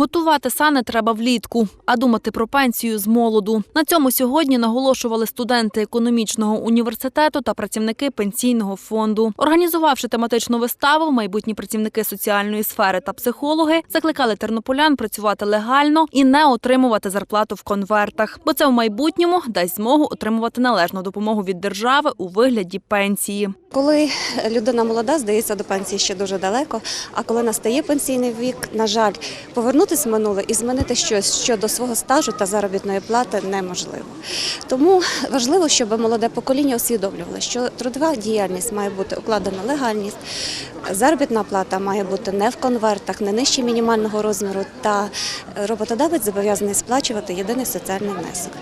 Готувати сани треба влітку, а думати про пенсію з молоду. На цьому сьогодні наголошували студенти економічного університету та працівники пенсійного фонду. Організувавши тематичну виставу, майбутні працівники соціальної сфери та психологи закликали тернополян працювати легально і не отримувати зарплату в конвертах, бо це в майбутньому дасть змогу отримувати належну допомогу від держави у вигляді пенсії. Коли людина молода, здається, до пенсії ще дуже далеко. А коли настає пенсійний вік, на жаль, повернутися в минуле і змінити щось щодо свого стажу та заробітної плати неможливо. Тому важливо, щоб молоде покоління усвідомлювало, що трудова діяльність має бути укладена легальність, заробітна плата має бути не в конвертах, не нижче мінімального розміру, та роботодавець зобов'язаний сплачувати єдиний соціальний внесок.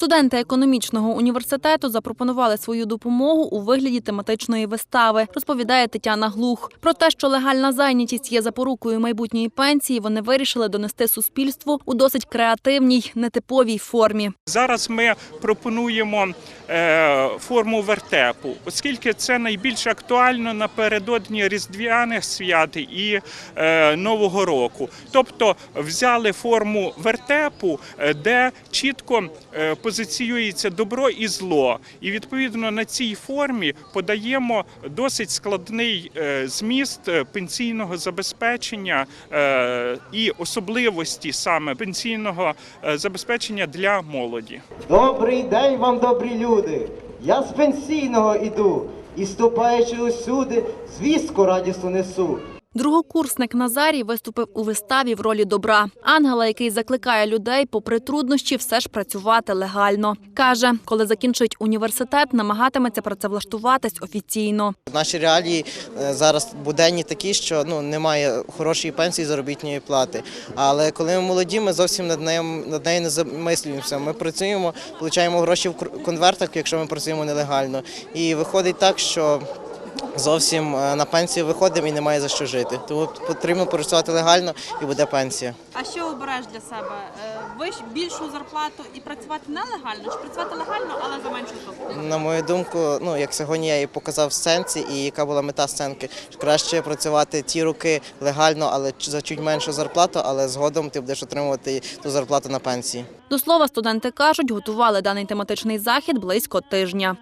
Студенти економічного університету запропонували свою допомогу у вигляді тематичної вистави, розповідає Тетяна Глух. Про те, що легальна зайнятість є запорукою майбутньої пенсії, вони вирішили донести суспільству у досить креативній, нетиповій формі. Зараз ми пропонуємо е, форму вертепу, оскільки це найбільш актуально напередодні різдвяних свят і е, Нового року. Тобто взяли форму вертепу, е, де чітко е, позиціюється добро і зло. І відповідно на цій формі подаємо досить складний е, зміст е, пенсійного забезпечення е, і особливості саме пенсійного забезпечення для молоді. Добрий день вам, добрі люди! Я з пенсійного іду і ступаючи усюди, звістку радісну несу. Другокурсник Назарій виступив у виставі в ролі добра. Ангела, який закликає людей, попри труднощі, все ж працювати легально. Каже, коли закінчить університет, намагатиметься працевлаштуватись офіційно. Наші реалії е, зараз буденні такі, що ну немає хорошої пенсії заробітної плати. Але коли ми молоді, ми зовсім над нею над нею не замислюємося. Ми працюємо, отримуємо гроші в конвертах, якщо ми працюємо нелегально. І виходить так, що зовсім е, на пенсію виходимо і немає за що жити. Тому потрібно працювати легально і буде пенсія. А що обираєш для себе? Е, більшу зарплату і працювати нелегально, чи працювати легально, але за меншу суму? На мою думку, ну як сьогодні я і показав в сценці, і яка була мета сценки, краще працювати ті роки легально, але за чуть меншу зарплату, але згодом ти будеш отримувати ту зарплату на пенсії. До слова, студенти кажуть, готували даний тематичний захід близько тижня.